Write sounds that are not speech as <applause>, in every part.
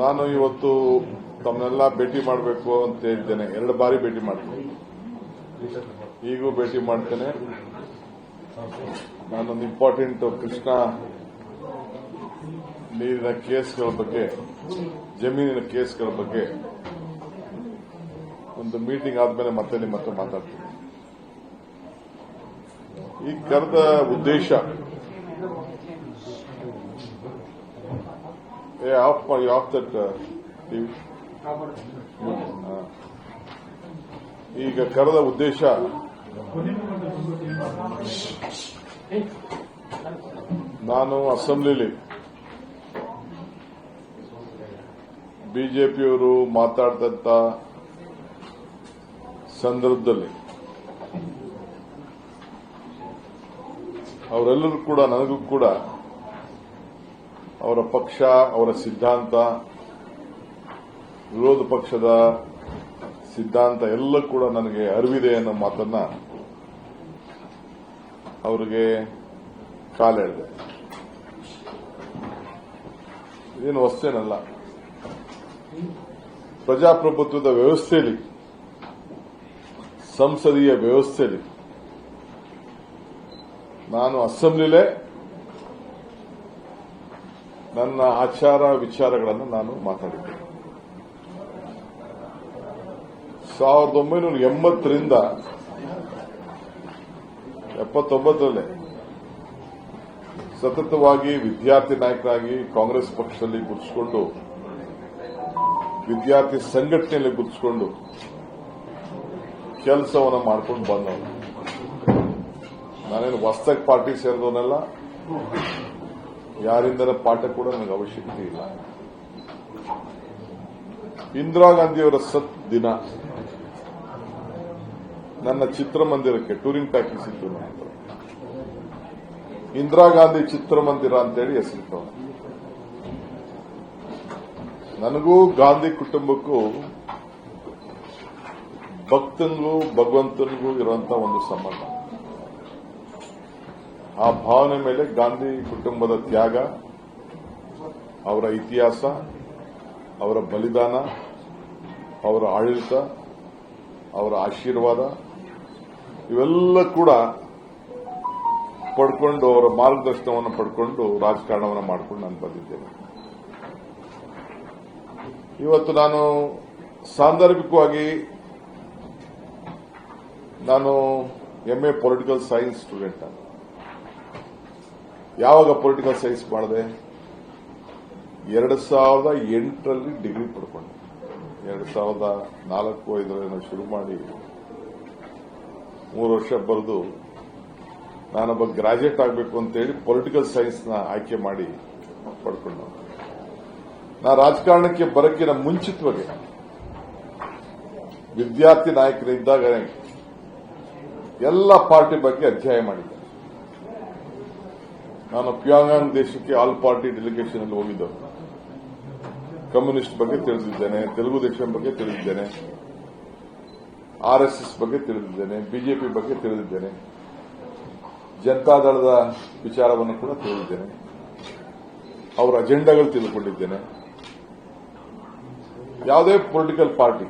ನಾನು ಇವತ್ತು ತಮ್ಮನ್ನೆಲ್ಲ ಭೇಟಿ ಮಾಡಬೇಕು ಅಂತ ಹೇಳಿದ್ದೇನೆ. ಎರಡು ಬಾರಿ ಭೇಟಿ ಮಾಡ್ತೀನಿ. ಈಗೂ ಭೇಟಿ ಮಾಡ್ತೇನೆ. ನಾನೊಂದು ಇಂಪಾರ್ಟೆಂಟ್ ಕೃಷ್ಣ ನೀರಿನ ಕೇಸ್ಗಳ ಬಗ್ಗೆ, ಜಮೀನಿನ ಕೇಸ್ಗಳ ಬಗ್ಗೆ ಒಂದು ಮೀಟಿಂಗ್ ಆದ್ಮೇಲೆ ಮತ್ತೆ ನಿಮ್ಮ ಹತ್ರ ಮಾತಾಡ್ತೀನಿ. ಈ ಕರೆದ ಉದ್ದೇಶ ಏ ಆಫ್ ಮಾಡಿ ಆಫ್ ದಟ್ ಟಿವಿ ಈಗ ಕರೆದ ಉದ್ದೇಶ ನಾನು ಅಸೆಂಬ್ಲಿಲಿ ಬಿಜೆಪಿಯವರು ಮಾತಾಡಿದಂತ ಸಂದರ್ಭದಲ್ಲಿ ಅವರೆಲ್ಲರೂ ಕೂಡ, ನನಗೂ ಕೂಡ ಅವರ ಪಕ್ಷ, ಅವರ ಸಿದ್ಧಾಂತ, ವಿರೋಧ ಪಕ್ಷದ ಸಿದ್ಧಾಂತ ಎಲ್ಲ ಕೂಡ ನನಗೆ ಅರಿವಿದೆ ಅನ್ನೋ ಮಾತನ್ನ ಅವರಿಗೆ ಕಾಲೆಳೆದೆ ಏನು ವಸ್ತೇನಲ್ಲ ಪ್ರಜಾಪ್ರಭುತ್ವದ ವ್ಯವಸ್ಥೆಯಲ್ಲಿ, ಸಂಸದೀಯ ವ್ಯವಸ್ಥೆಯಲ್ಲಿ ನಾನು ಅಸೆಂಬ್ಲಿಲೇ ನನ್ನ ಆಚಾರ ವಿಚಾರಗಳನ್ನು ನಾನು ಮಾತಾಡಿದ್ದೆ. ಸಾವಿರದ ಒಂಬೈನೂರ ಎಂಬತ್ತರಿಂದ, ಎಪ್ಪತ್ತೊಂಬತ್ತರಲ್ಲೇ ಸತತವಾಗಿ ವಿದ್ಯಾರ್ಥಿ ನಾಯಕರಾಗಿ ಕಾಂಗ್ರೆಸ್ ಪಕ್ಷದಲ್ಲಿ ಗುರುತಿಸಿಕೊಂಡು, ವಿದ್ಯಾರ್ಥಿ ಸಂಘಟನೆಯಲ್ಲಿ ಗುರುತಿಸಿಕೊಂಡು ಕೆಲಸವನ್ನು ಮಾಡ್ಕೊಂಡು ಬಂದವನು. ನಾನೇನು ಹೊಸ್ತಾಗಿ ಪಾರ್ಟಿ ಸೇರಿದವನೆಲ್ಲ. ಯಾರಿಂದಲೇ ಪಾಠ ಕೂಡ ನನಗೆ ಅವಶ್ಯಕತೆ ಇಲ್ಲ. ಇಂದಿರಾ ಗಾಂಧಿಯವರ ಸತ್ ದಿನ. ನನ್ನ ಚಿತ್ರಮಂದಿರಕ್ಕೆ ಟೂರಿಂಗ್ ಪ್ಯಾಕೇಜ್ ಇತ್ತು ನನಗೆ. ಇಂದಿರಾ ಗಾಂಧಿ ಚಿತ್ರಮಂದಿರ ಅಂತೇಳಿ ಹೆಸರಿಟ್ಟವನು ನನಗೂ ಗಾಂಧಿ ಕುಟುಂಬಕ್ಕೂ ಭಕ್ತನಿಗೂ ಭಗವಂತನಿಗೂ ಇರುವಂತಹ ಒಂದು ಸಂಬಂಧ. ಆ ಭಾವನೆ ಮೇಲೆ ಗಾಂಧಿ ಕುಟುಂಬದ ತ್ಯಾಗ, ಅವರ ಇತಿಹಾಸ, ಅವರ ಬಲಿದಾನ, ಅವರ ಆಡಳಿತ, ಅವರ ಆಶೀರ್ವಾದ, ಇವೆಲ್ಲ ಕೂಡ ಪಡ್ಕೊಂಡು, ಅವರ ಮಾರ್ಗದರ್ಶನವನ್ನು ಪಡ್ಕೊಂಡು ರಾಜಕಾರಣವನ್ನು ಮಾಡ್ಕೊಂಡು ನಾನು ಬಂದಿದ್ದೇನೆ. ಇವತ್ತು ನಾನು ಸಾಂದರ್ಭಿಕವಾಗಿ ನಾನು ಎಂಎ ಪೊಲಿಟಿಕಲ್ ಸೈನ್ಸ್ ಸ್ಟೂಡೆಂಟ್ ನಾನು ಯಾವಾಗ ಪೊಲಿಟಿಕಲ್ ಸೈನ್ಸ್ ಮಾಡಿದೆ? ಎರಡು ಸಾವಿರದ ಎಂಟರಲ್ಲಿ ಡಿಗ್ರಿ ಪಡ್ಕೊಂಡೆ. ಎರಡು ಸಾವಿರದ ನಾಲ್ಕು ಐದರಲ್ಲಿ ಶುರು ಮಾಡಿ ಮೂರು ವರ್ಷ ಬರೆದು ನಾನೊಬ್ಬ ಗ್ರಾಜುಯೇಟ್ ಆಗಬೇಕು ಅಂತೇಳಿ ಪೊಲಿಟಿಕಲ್ ಸೈನ್ಸ್ನ ಆಯ್ಕೆ ಮಾಡಿ ಪಡ್ಕೊಂಡು. ನಾ ರಾಜಕಾರಣಕ್ಕೆ ಬರೋಕ್ಕಿಂತ ಮುಂಚಿತವಾಗಿ ವಿದ್ಯಾರ್ಥಿ ನಾಯಕರಿದ್ದಾಗ ಎಲ್ಲ ಪಾರ್ಟಿ ಬಗ್ಗೆ ಅಧ್ಯಯನ ಮಾಡಿದ್ದೆ. ನಾನು ಪ್ಯಾಂಗಾಂಗ್ ದೇಶಕ್ಕೆ ಆಲ್ ಪಾರ್ಟಿ ಡೆಲಿಗೇಷನ್ ಅಲ್ಲಿ ಹೋಗಿದ್ದು ಕಮ್ಯುನಿಸ್ಟ್ ಬಗ್ಗೆ ತಿಳಿದಿದ್ದೇನೆ, ತೆಲುಗು ದೇಶಂ ಬಗ್ಗೆ ತಿಳಿದಿದ್ದೇನೆ ಆರ್ಎಸ್ಎಸ್ ಬಗ್ಗೆ ತಿಳಿದಿದ್ದೇನೆ, ಬಿಜೆಪಿ ಬಗ್ಗೆ ತಿಳಿದಿದ್ದೇನೆ, ಜನತಾದಳದ ವಿಚಾರವನ್ನು ಕೂಡ ತಿಳಿದಿದ್ದೇನೆ, ಅವರ ಅಜೆಂಡಾಗಳು ತಿಳಿದುಕೊಂಡಿದ್ದೇನೆ. ಯಾವುದೇ ಪೊಲಿಟಿಕಲ್ ಪಾರ್ಟಿ,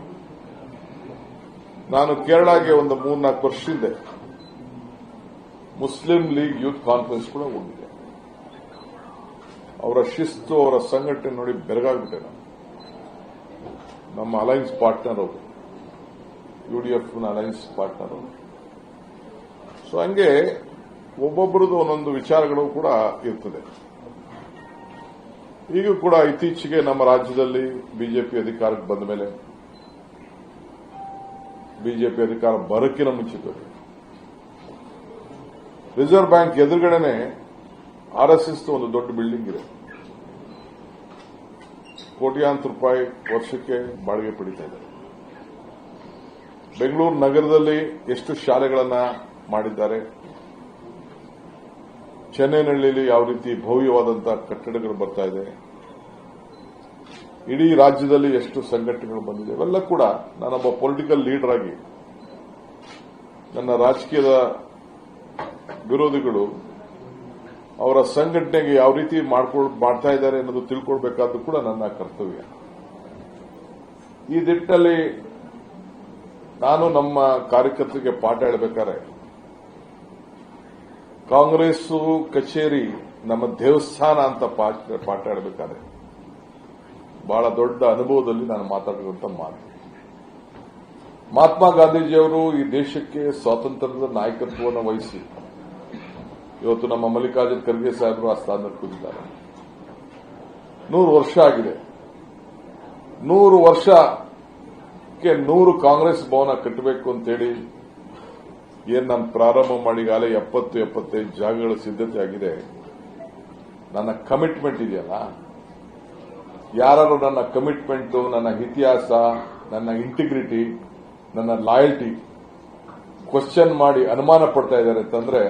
ನಾನು ಕೇರಳಗೆ ಒಂದು ಮೂರ್ನಾಲ್ಕು ವರ್ಷದಿಂದ ಮುಸ್ಲಿಂ ಲೀಗ್ ಯೂತ್ ಕಾನ್ಫರೆನ್ಸ್ ಕೂಡ ಹೋಗಿದ್ದೆ. ಅವರ ಶಿಸ್ತು, ಅವರ ಸಂಘಟನೆ ನೋಡಿ ಬೆರಗಾಗ್ಬಿಟ್ಟೆ ನಾನು. ನಮ್ಮ ಅಲೈನ್ಸ್ ಪಾರ್ಟ್ನರ್ ಅವರು ಯುಡಿಎಫ್ ಅಲೈನ್ಸ್ ಪಾರ್ಟ್ನರ್ ಅವರು. ಸೊ ಹಂಗೆ ಒಬ್ಬೊಬ್ಬರದ್ದು ಒಂದೊಂದು ವಿಚಾರಗಳು ಕೂಡ ಇರ್ತದೆ. ಈಗ ಕೂಡ ಇತ್ತೀಚೆಗೆ ನಮ್ಮ ರಾಜ್ಯದಲ್ಲಿ ಬಿಜೆಪಿ ಅಧಿಕಾರಕ್ಕೆ ಬಂದ ಮೇಲೆ ಬಿಜೆಪಿ ಅಧಿಕಾರ ಬರಕ್ಕಿನ ಮುಂಚಿತವಾಗಿ ರಿಸರ್ವ್ ಬ್ಯಾಂಕ್ ಎದುರುಗಡೆನೆ ಆರ್ಎಸ್ಎಸ್ ಒಂದು ದೊಡ್ಡ ಬಿಲ್ಡಿಂಗ್ ಇದೆ. ಕೋಟ್ಯಾಂತರ ರೂಪಾಯಿ ವರ್ಷಕ್ಕೆ ಬಾಡಿಗೆ ಪಡಿತಾ ಇದ್ದಾರೆ. ಬೆಂಗಳೂರು ನಗರದಲ್ಲಿ ಎಷ್ಟು ಶಾಲೆಗಳನ್ನು ಮಾಡಿದ್ದಾರೆ? ಚೆನ್ನೈನಹಳ್ಳಿಯಲ್ಲಿ ಯಾವ ರೀತಿ ಭವ್ಯವಾದಂತಹ ಕಟ್ಟಡಗಳು ಬರ್ತಾ ಇದೆ? ಇಡೀ ರಾಜ್ಯದಲ್ಲಿ ಎಷ್ಟು ಸಂಘಟನೆಗಳು ಬಂದಿದೆ? ಇವೆಲ್ಲ ಕೂಡ ನಾನೊಬ್ಬ ಪೊಲಿಟಿಕಲ್ ಲೀಡರ್ ಆಗಿ ನನ್ನ ರಾಜಕೀಯದ ವಿರೋಧಿಗಳು ಅವರ ಸಂಘಟನೆಗೆ ಯಾವ ರೀತಿ ಮಾಡ್ಕೊಳ್, ಮಾಡ್ತಾ ಇದ್ದಾರೆ ಅನ್ನೋದು ತಿಳ್ಕೊಳ್ಬೇಕಾದ್ದು ಕೂಡ ನನ್ನ ಕರ್ತವ್ಯ. ಈ ದಿಟ್ಟಲ್ಲಿ ನಾನು ನಮ್ಮ ಕಾರ್ಯಕರ್ತರಿಗೆ ಪಾಠ ಹೇಳಬೇಕಾರೆ ಕಾಂಗ್ರೆಸ್ ಕಚೇರಿ ನಮ್ಮ ದೇವಸ್ಥಾನ ಅಂತ ಪಾಠ ಹೇಳಬೇಕಾದ್ರೆ, ಬಹಳ ದೊಡ್ಡ ಅನುಭವದಲ್ಲಿ ನಾನು ಮಾತಾಡಿರುವಂತ ಮಾತು. ಮಹಾತ್ಮ ಗಾಂಧೀಜಿಯವರು ಈ ದೇಶಕ್ಕೆ ಸ್ವಾತಂತ್ರ್ಯದ ನಾಯಕತ್ವವನ್ನು ವಹಿಸಿ ಇವತ್ತು ನಮ್ಮ ಮಲ್ಲಿಕಾರ್ಜುನ್ ಖರ್ಗೆ ಸಾಹೇಬರು ಆ ಸ್ಥಾನದಲ್ಲಿ ಕೂತಿದ್ದಾರೆ. ನೂರು ವರ್ಷ ಆಗಿದೆ. ನೂರು ವರ್ಷಕ್ಕೆ ನೂರು ಕಾಂಗ್ರೆಸ್ ಭವನ ಕಟ್ಟಬೇಕು ಅಂತೇಳಿ ಏನ್ ನಾನು ಪ್ರಾರಂಭ ಮಾಡಿಗಾಲೇ ಎಪ್ಪತ್ತು, ಎಪ್ಪತ್ತೈದು ಜಾಗಗಳ ಸಿದ್ಧತೆ ಆಗಿದೆ. ನನ್ನ ಕಮಿಟ್ಮೆಂಟ್ ಇದೆಯಲ್ಲ? ಯಾರು ನನ್ನ ಕಮಿಟ್ಮೆಂಟ್ ನನ್ನ ಇತಿಹಾಸ, ನನ್ನ ಇಂಟಿಗ್ರಿಟಿ ನನ್ನ ಲಾಯಲ್ಟಿ ಕ್ವಶನ್ ಮಾಡಿ ಅನುಮಾನ ಪಡ್ತಾ ಇದ್ದಾರೆ ಅಂತಂದ್ರೆ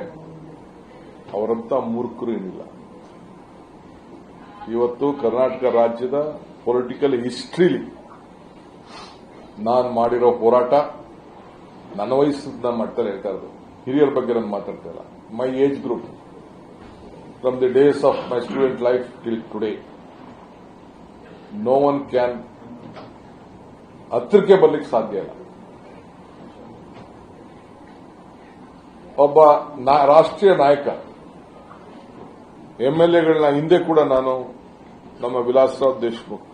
ಅವರಂತ ಮೂರ್ಖರು ಏನಿಲ್ಲ. ಇವತ್ತು ಕರ್ನಾಟಕ ರಾಜ್ಯದ ಪೊಲಿಟಿಕಲ್ ಹಿಸ್ಟ್ರಿಲಿ ನಾನು ಮಾಡಿರೋ ಹೋರಾಟ ನನ್ನ ವಯಸ್ಸು ನಾನು ಮಾಡ್ತಾರೆ ಹೇಳ್ತಾ ಇರೋದು. ಹಿರಿಯರ ಬಗ್ಗೆ ನಾನು ಮಾತಾಡ್ತಾ ಇಲ್ಲ. My age group from the days of my student life till today no one can ಹತ್ತಿರಕ್ಕೆ ಬರ್ಲಿಕ್ಕೆ ಸಾಧ್ಯ ಇಲ್ಲ. ಒಬ್ಬ ರಾಷ್ಟ್ರೀಯ ನಾಯಕ ಎಂಎಲ್ಎಗಳನ್ನ ಹಿಂದೆ ಕೂಡ ನಾನು ನಮ್ಮ ವಿಲಾಸರಾವ್ ದೇಶಮುಖ್.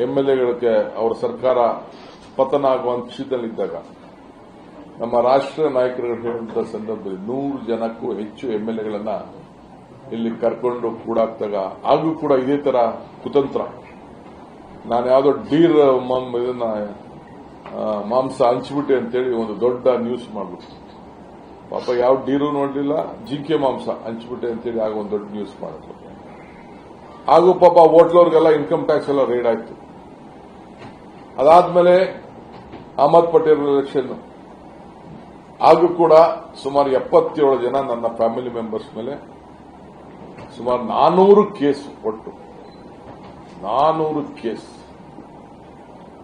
ಎಂಎಲ್ಎಗಳಿಗೆ ಅವರ ಸರ್ಕಾರ ಪತನ ಸ್ಥಿತಿಯಲ್ಲಿದ್ದಾಗ ನಮ್ಮ ರಾಷ್ಟ್ರೀಯ ನಾಯಕರುಗಳು ಹೇಳುವಂತಹ ಸಂದರ್ಭದಲ್ಲಿ ನೂರು ಜನಕ್ಕೂ ಹೆಚ್ಚು ಎಂಎಲ್ಎಗಳನ್ನ ಇಲ್ಲಿ ಕರ್ಕೊಂಡು ಕೂಡಾಕ್ದಾಗ ಆಗೂ ಕೂಡ ಇದೇ ತರ ಕುತಂತ್ರ. ನಾನು ಯಾವುದೋ ಡೀರ್ ಇದನ್ನ ಮಾಂಸ ಹಂಚ್ಬಿಟ್ಟೆ ಅಂತೇಳಿ ಒಂದು ದೊಡ್ಡ ನ್ಯೂಸ್ ಮಾಡ್ಬಿಟ್ಟು ಪಾಪ ಯಾವ ಡೀರು ನೋಡಲಿಲ್ಲ ಜಿಂಕೆ ಮಾಂಸ ಹಂಚ್ಬಿಟ್ಟೆ ಅಂತೇಳಿ ಆಗ ಒಂದು ದೊಡ್ಡ ನ್ಯೂಸ್ ಮಾಡಿದ್ರು ಹಾಗೂ ಪಾಪ ಹೋಟ್ಲವ್ರಿಗೆಲ್ಲ ಇನ್ಕಮ್ ಟ್ಯಾಕ್ಸ್ ಎಲ್ಲ ರೇಡ್ ಆಯ್ತು. ಅದಾದ್ಮೇಲೆ ಅಹಮದ್ ಪಟೇಲ್ ಎಲೆಕ್ಷನ್ ಹಾಗೂ ಕೂಡ ಸುಮಾರು ಎಪ್ಪತ್ತೇಳು ಜನ ನನ್ನ ಫ್ಯಾಮಿಲಿ ಮೆಂಬರ್ಸ್ ಮೇಲೆ ಸುಮಾರು ನಾನೂರು ಕೇಸ್ ಒಟ್ಟು. ನಾನೂರು ಕೇಸ್.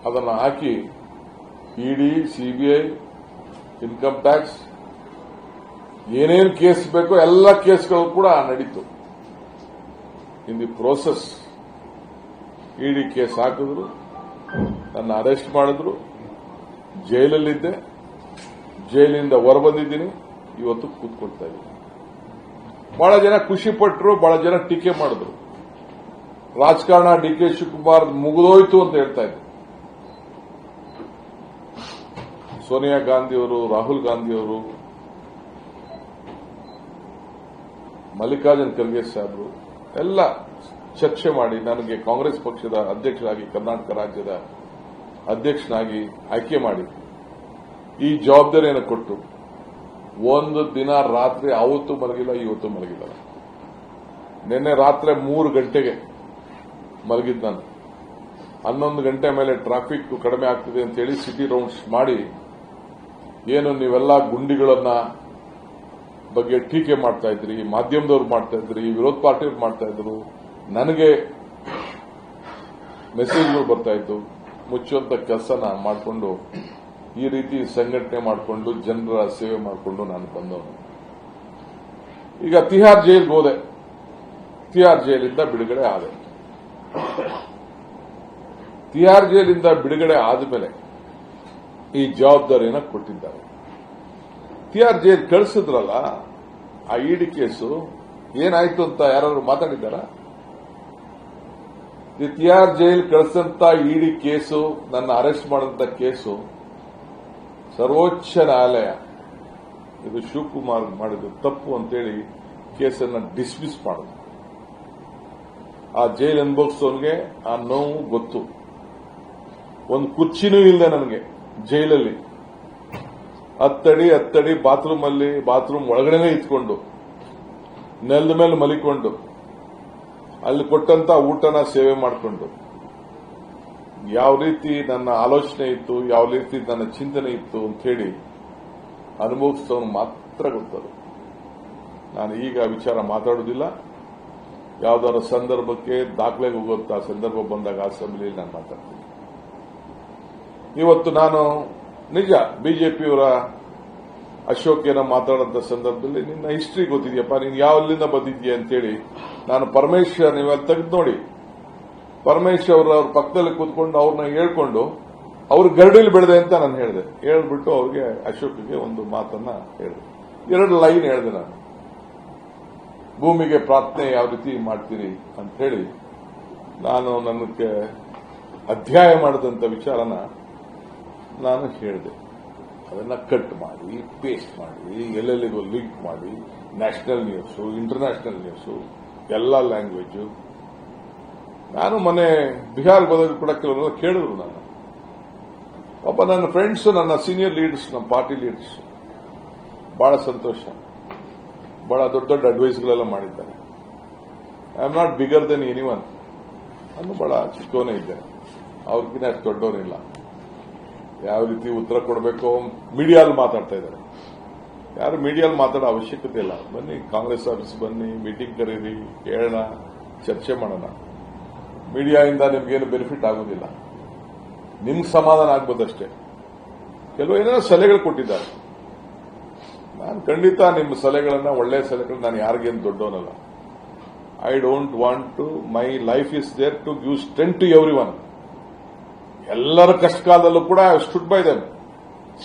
ಅದನ್ನು ಹಾಕಿ ಇಡಿ ಸಿಬಿಐ ಇನ್ಕಮ್ ಟ್ಯಾಕ್ಸ್ ಏನೇನು ಕೇಸ್ ಬೇಕೋ ಎಲ್ಲ ಕೇಸ್ಗಳು ಕೂಡ ನಡೀತು. In the process ED case ಹಾಕಿದ್ರು, ನನ್ನ ಅರೆಸ್ಟ್ ಮಾಡಿದ್ರು, ಜೈಲಲ್ಲಿದ್ದೆ, ಜೈಲಿಂದ ಹೊರಬಂದಿದ್ದೀನಿ, ಇವತ್ತು ಕೂತ್ಕೊಳ್ತಾ ಇದ್ದೀನಿ. ಬಹಳ ಜನ ಖುಷಿ ಪಟ್ಟರು ಬಹಳ ಜನ ಟೀಕೆ ಮಾಡಿದ್ರು. ರಾಜಕಾರಣ ಡಿ ಕೆ ಶಿವಕುಮಾರ್ ಮುಗಿದೋಯ್ತು ಅಂತ ಹೇಳ್ತಾ ಇದ್ರು ಸೋನಿಯಾ ಗಾಂಧಿಯವರು, ರಾಹುಲ್ ಗಾಂಧಿಯವರು ಮಲ್ಲಿಕಾರ್ಜುನ್ ಖರ್ಗೆ ಸಾಹೇಬರು ಎಲ್ಲ ಚರ್ಚೆ ಮಾಡಿ ನನಗೆ ಕಾಂಗ್ರೆಸ್ ಪಕ್ಷದ ಅಧ್ಯಕ್ಷರಾಗಿ, ಕರ್ನಾಟಕ ರಾಜ್ಯದ ಅಧ್ಯಕ್ಷನಾಗಿ ಆಯ್ಕೆ ಮಾಡಿ ಈ ಜವಾಬ್ದಾರಿಯನ್ನು ಕೊಟ್ಟು ಒಂದು ದಿನ ರಾತ್ರಿ ಅವತ್ತು ಮಲಗಿಲ್ಲ, ಇವತ್ತು ಮಲಗಿಲ್ಲ. ನಿನ್ನೆ ರಾತ್ರಿ ಮೂರು ಗಂಟೆಗೆ ಮಲಗಿದ್ದು ನಾನು. ಹನ್ನೊಂದು ಗಂಟೆ ಮೇಲೆ ಟ್ರಾಫಿಕ್ ಕಡಿಮೆ ಆಗ್ತಿದೆ ಅಂತೇಳಿ ಸಿಟಿ ರೌಂಡ್ಸ್ ಮಾಡಿ, ಏನು ನೀವೆಲ್ಲ ಗುಂಡಿಗಳನ್ನ ಬಗ್ಗೆ ಟೀಕೆ ಮಾಡ್ತಾ ಇದ್ರಿ, ಮಾಧ್ಯಮದವ್ರು ಮಾಡ್ತಾ ಇದ್ರಿ, ವಿರೋಧ ಪಾರ್ಟಿಯವ್ರು ಮಾಡ್ತಾ ಇದ್ರು, ನನಗೆ ಮೆಸೇಜ್ಗಳು ಬರ್ತಾ ಇತ್ತು ಮುಚ್ಚುವಂತ ಕೆಲಸನ ಮಾಡಿಕೊಂಡು, ಈ ರೀತಿ ಸಂಘಟನೆ ಮಾಡಿಕೊಂಡು, ಜನರ ಸೇವೆ ಮಾಡಿಕೊಂಡು ನಾನು ಬಂದವನು. ಈಗ ತಿಹಾರ್ ಜೈಲ್ಗೆ ಹೋದೆ. ತಿಹಾರ್ ಜೈಲಿಂದ ಬಿಡುಗಡೆ ಆದೆ. ತಿಹಾರ್ ಜೈಲಿಂದ ಬಿಡುಗಡೆ ಆದ ಮೇಲೆ ಈ ಜವಾಬ್ದಾರಿಯನ್ನು ಕೊಟ್ಟಿದ್ದಾರೆ. ತಿಹಾರ್ ಜೈಲ್ ಕಳಿಸಿದ್ರಲ್ಲ, ಆ ಇಡಿ ಕೇಸು, ಏನಾಯ್ತು ಅಂತ ಯಾರಾದ್ರೂ ಮಾತಾಡಿದ್ದಾರ? ತಿಹಾರ್ ಜೈಲ್ ಕಳಿಸಂತ ಇಡಿ ಕೇಸು, ನನ್ನ ಅರೆಸ್ಟ್ ಮಾಡಿದಂತ ಕೇಸು, ಸರ್ವೋಚ್ಚ ನ್ಯಾಯಾಲಯ, ಇದು ಶಿವಕುಮಾರ್ ಮಾಡಿದ ತಪ್ಪು ಅಂತೇಳಿ ಕೇಸನ್ನ ಡಿಸ್ಮಿಸ್ ಮಾಡಿದ್ರು ಆ ಜೈಲ್ ಅನುಭವಿಸೋನ್ಗೆ ಆ ನೋವು ಗೊತ್ತು. ಒಂದು ಕುರ್ಚಿನೂ ಇಲ್ಲದೆ ನನಗೆ ಜೈಲಲ್ಲಿ. ಹತ್ತಡಿ ಹತ್ತಡಿ ಬಾತ್ರೂಮ್ ಅಲ್ಲಿ ಬಾತ್ರೂಮ್ ಒಳಗಡೆನೆ ಇತ್ಕೊಂಡು, ನೆಲದ ಮೇಲೆ ಮಲಿಕೊಂಡು, ಅಲ್ಲಿ ಕೊಟ್ಟಂತ ಊಟನ ಸೇವೆ ಮಾಡಿಕೊಂಡು, ಯಾವ ರೀತಿ ನನ್ನ ಆಲೋಚನೆ ಇತ್ತು, ಯಾವ ರೀತಿ ನನ್ನ ಚಿಂತನೆ ಇತ್ತು ಅಂತ ಹೇಳಿ ಅನುಭವಿಸಿದವನು ಮಾತ್ರ ಗೊತ್ತದು. ನಾನು ಈಗ ವಿಚಾರ ಮಾತಾಡುವುದಿಲ್ಲ. ಯಾವ್ದಾರ ಸಂದರ್ಭಕ್ಕೆ ದಾಖಲೆಗೆ ಹೋಗುವಂತಹ ಸಂದರ್ಭ ಬಂದಾಗ ಅಸೆಂಬ್ಲಿಯಲ್ಲಿ ನಾನು ಮಾತಾಡ್ತೀನಿ. ಇವತ್ತು ನಾನು ನಿಜ, ಬಿಜೆಪಿಯವರ ಅಶೋಕ್ ಏನ ಮಾತಾಡೋಂಥ ಸಂದರ್ಭದಲ್ಲಿ ನಿನ್ನ ಹಿಸ್ಟ್ರಿ ಗೊತ್ತಿದೆಯಪ್ಪ, ನೀನು ಯಾವಲ್ಲಿಂದ ಬಂದಿದ್ಯಾ ಅಂತೇಳಿ ನಾನು ಪರಮೇಶ್ವರ್ ನೀವೆಲ್ಲ ತೆಗೆದು ನೋಡಿ. ಪರಮೇಶ್ವರ್ ಅವ್ರ ಅವ್ರ ಪಕ್ಕದಲ್ಲಿ ಕೂತ್ಕೊಂಡು ಅವ್ರನ್ನ ಹೇಳ್ಕೊಂಡು ಅವ್ರ ಗರಡಿಲಿ ಬೆಳೆದೆ ಅಂತ ನಾನು ಹೇಳಿದೆ. ಹೇಳ್ಬಿಟ್ಟು ಅವ್ರಿಗೆ ಅಶೋಕ್ಗೆ ಒಂದು ಮಾತನ್ನ ಹೇಳಿದೆ. ಎರಡು ಲೈನ್ ಹೇಳಿದೆ ನಾನು. ಭೂಮಿಗೆ ಪ್ರಾರ್ಥನೆ ಯಾವ ರೀತಿ ಮಾಡ್ತೀರಿ ಅಂತ ಹೇಳಿ ನಾನು ನನಗೆ ಅಧ್ಯಾಯ ಮಾಡಿದಂಥ ವಿಚಾರನ ನಾನು ಹೇಳಿದೆ. ಅದನ್ನು ಕಟ್ ಮಾಡಿ ಪೇಸ್ಟ್ ಮಾಡಿ, ಎಲ್ಲೆಲ್ಲಿಗೂ ಲಿಂಕ್ ಮಾಡಿ ನ್ಯಾಷನಲ್ ನ್ಯೂಸು ಇಂಟರ್ನ್ಯಾಷನಲ್ ನ್ಯೂಸು ಎಲ್ಲ ಲ್ಯಾಂಗ್ವೇಜು ನಾನು ಮೊನ್ನೆ ಬಿಹಾರ್ ಹೋದಾಗ ಕೂಡ ಕೆಲವರೆಲ್ಲ ಕೇಳಿದ್ರು ನಾನು ಪಾಪ ನನ್ನ ಫ್ರೆಂಡ್ಸ್ ನನ್ನ ಸೀನಿಯರ್ ಲೀಡರ್ಸ್ ನಮ್ಮ ಪಾರ್ಟಿ ಲೀಡರ್ಸ್ ಬಹಳ ಸಂತೋಷ. ಬಹಳ ದೊಡ್ಡ ದೊಡ್ಡ ಅಡ್ವೈಸ್ಗಳೆಲ್ಲ ಮಾಡಿದ್ದಾರೆ. I am not bigger than anyone ನಾನು ಬಹಳ ಚಿಕ್ಕವನೇ ಇದ್ದೇನೆ. ಅವ್ರಿಗಿಂತ ಅಷ್ಟು ದೊಡ್ಡವನಿಲ್ಲ. ಯಾವ ರೀತಿ ಉತ್ತರ ಕೊಡಬೇಕು ಮೀಡಿಯಾದಲ್ಲಿ ಮಾತಾಡ್ತಾ ಇದ್ದಾರೆ. ಯಾರು ಮೀಡಿಯಾಲ್ ಮಾತಾಡೋ ಅವಶ್ಯಕತೆ ಇಲ್ಲ. ಬನ್ನಿ, ಕಾಂಗ್ರೆಸ್ ಆಫೀಸ್ ಬನ್ನಿ, ಮೀಟಿಂಗ್ ಕರೀರಿ, ಕೇಳೋಣ, ಚರ್ಚೆ ಮಾಡೋಣ. ಮೀಡಿಯಾದಿಂದ ನಿಮ್ಗೇನು ಬೆನಿಫಿಟ್ ಆಗೋದಿಲ್ಲ. ನಿಮ್ಗೆ ಸಮಾಧಾನ ಆಗ್ಬೋದಷ್ಟೇ. ಕೆಲವು ಏನೇನೋ ಸಲಹೆಗಳು ಕೊಟ್ಟಿದ್ದಾರೆ. ನಾನು ಖಂಡಿತ ನಿಮ್ಮ ಸಲಹೆಗಳನ್ನ, ಒಳ್ಳೆ ಸಲಹೆಗಳು ನಾನು ಯಾರಿಗೇನು ದೊಡ್ಡವನಲ್ಲ. I don't want to my life is there to give strength to everyone ಎಲ್ಲರ ಕಷ್ಟ ಕಾಲದಲ್ಲೂ ಕೂಡ I stood by them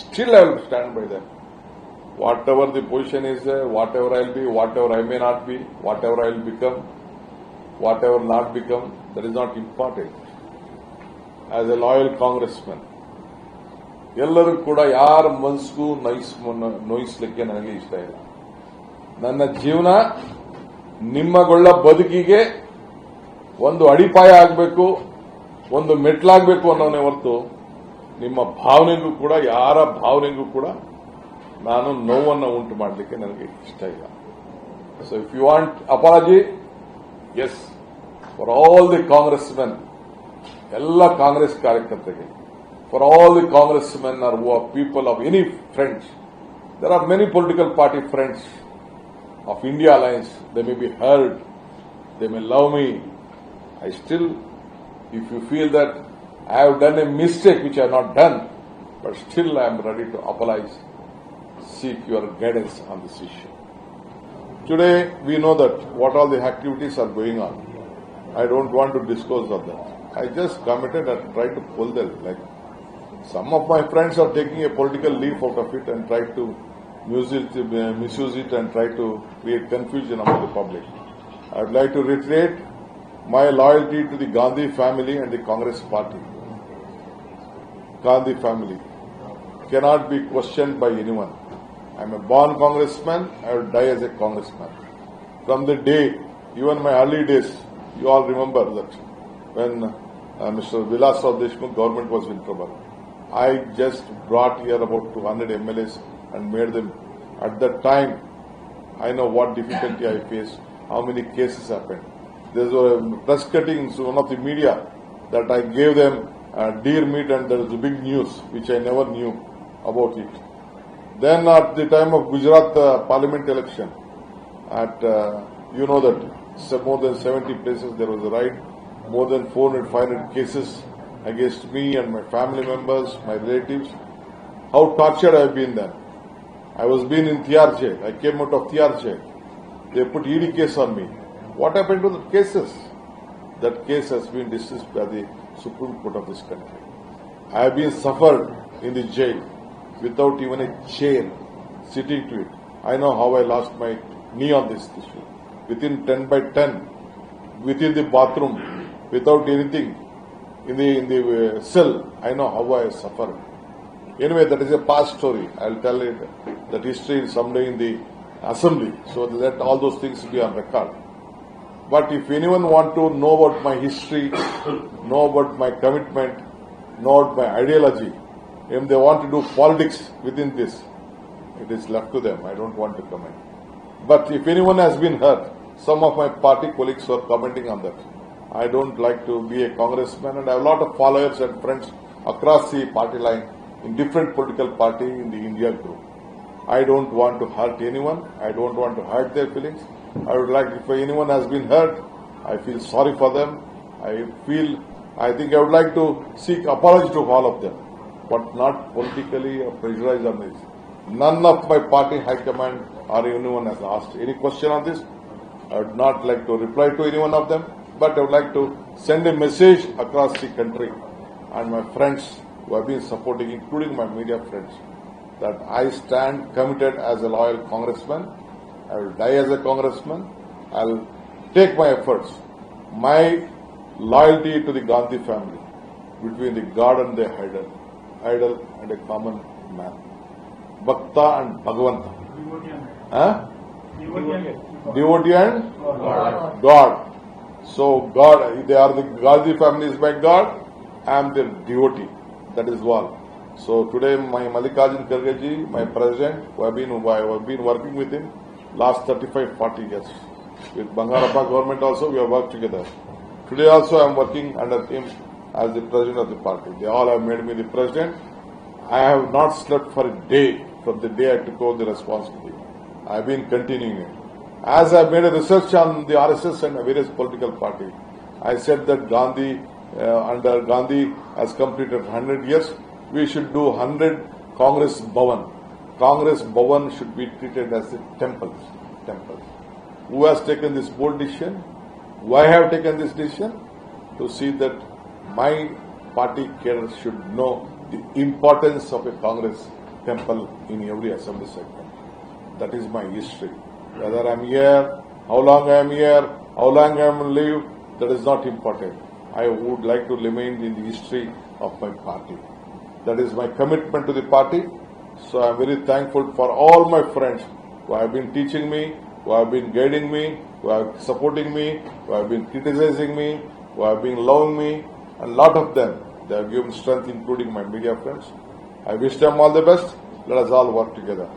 still I will stand by them whatever the position is whatever I will be whatever I may not be whatever I will become whatever not become that is not important as a loyal Congress man ಎಲ್ಲರೂ ಕೂಡ ಯಾರ ಮನಸ್ಸಿಗೂ nice ನೋಯಿಸ್ಲಿಕ್ಕೆ ನನಗೆ ಇಷ್ಟ ಇಲ್ಲ. ನನ್ನ ಜೀವನ ನಿಮ್ಮಗೊಳ್ಳ ಬದುಕಿಗೆ ಒಂದು ಅಡಿಪಾಯ ಆಗಬೇಕು. ಒಂದು ಮೆಟ್ಲಾಗಬೇಕು ಅನ್ನೋನೇ ಹೊರತು ನಿಮ್ಮ ಭಾವನೆಗೂ ಕೂಡ ಯಾರ ಭಾವನೆಗೂ ಕೂಡ ನಾನು ನೋವನ್ನು ಉಂಟು ಮಾಡಲಿಕ್ಕೆ ನನಗೆ ಇಷ್ಟ ಇಲ್ಲ. So if you want apologies for all the Congress men ಎಲ್ಲ ಕಾಂಗ್ರೆಸ್ ಕಾರ್ಯಕರ್ತರಿಗೆ for all the Congress men are who are people of any friends there are many political party friends of India alliance they may be hurt they may love me I still, if you feel that I have done a mistake which I have not done, but still I am ready to apologize, seek your guidance on this issue. Today we know that what all the activities are going on. I don't want to disclose of that. I just committed and tried to pull them. Like some of my friends are taking a political leaf out of it and try to it, misuse it and try to create confusion among the public. I would like to reiterate my loyalty to the Gandhi family and the Congress party. Gandhi family cannot be questioned by anyone. I am a born congressman, I will die as a congressman. From the day, even my early days, you all remember that when uh, Mr. Vilasrav Deshmukh government was in trouble. I just brought here about 200 MLAs and made them. At that time, I know what difficulty I faced, how many cases happened. There's a press cutting in one of the media that I gave them uh, deer meat and there was a big news which I never knew about it. Then at the time of Gujarat uh, parliament election, at uh, you know that more than 70 places there was a raid, more than 400, 500 cases against me and my family members, my relatives. How tortured I have been then. I was been in jail. I came out of jail. They put ED case on me. What happened to the cases? That case has been dismissed by the Supreme Court of this country. I have been suffered in the jail without even a chair sitting to it. I know how I lost my knee on this issue. Within 10 by 10, within the bathroom, without anything, in the in the uh, cell, I know how I suffered. Anyway, that is a past story. I'll tell it that history someday in the assembly. So let all those things be on record. But if anyone want to know about my history, <coughs> know about my commitment, know about my ideology, if they want to do politics within this, it is left to them. I don't want to comment. But if anyone has been hurt, some of my party colleagues were commenting on that. I don't like to be a congressman and I have a lot of followers and friends across the party line in different political party in the India group. I don't want to hurt anyone. I don't want to hurt their feelings. I would like, if anyone has been hurt, I feel sorry for them. I feel, I think I would like to seek apology to all of them, but not politically or pressurize on this. None of my party high command or anyone has asked any question on this. I would not like to reply to any one of them, but I would like to send a message across the country and my friends who have been supporting, including my media friends, that I stand committed as a loyal congressman. I will die as a congressman. I'll take my efforts, my loyalty to the Gandhi family, between the God and the idol, idol and a common man. Bhakta and Bhagavanta. Huh? Devotee and God. So God, they are the Gandhi family is my God. I am their devotee. That is all. So today, my Mallikarjun Kharge ji, my president, who have been who I have been working with him last 35, 40 years. With Bangarappa government also, we have worked together. Today also, I am working under him as the president of the party. They all have made me the president. I have not slept for a day from the day I took over the responsibility. I have been continuing it. As I made a research on the RSS and various political parties, I said that Gandhi, uh, under Gandhi, has completed 100 years. We should do 100 Congress Bhavan. Congress Bhavan should be treated as a temple. Temple. Who has taken this bold decision? Why have taken this decision? To see that my party cadres should know the importance of a Congress temple in every assembly segment. That is my history. Whether I am here, how long I am here, how long I am leave, that is not important. I would like to remain in the history of my party. That is my commitment to the party. So I am very thankful for all my friends who have been teaching me, who have been guiding me, who are supporting me, who have been criticizing me, who have been loving me, and lot of them, they have given strength, including my media friends. I wish them all the best. Let us all work together.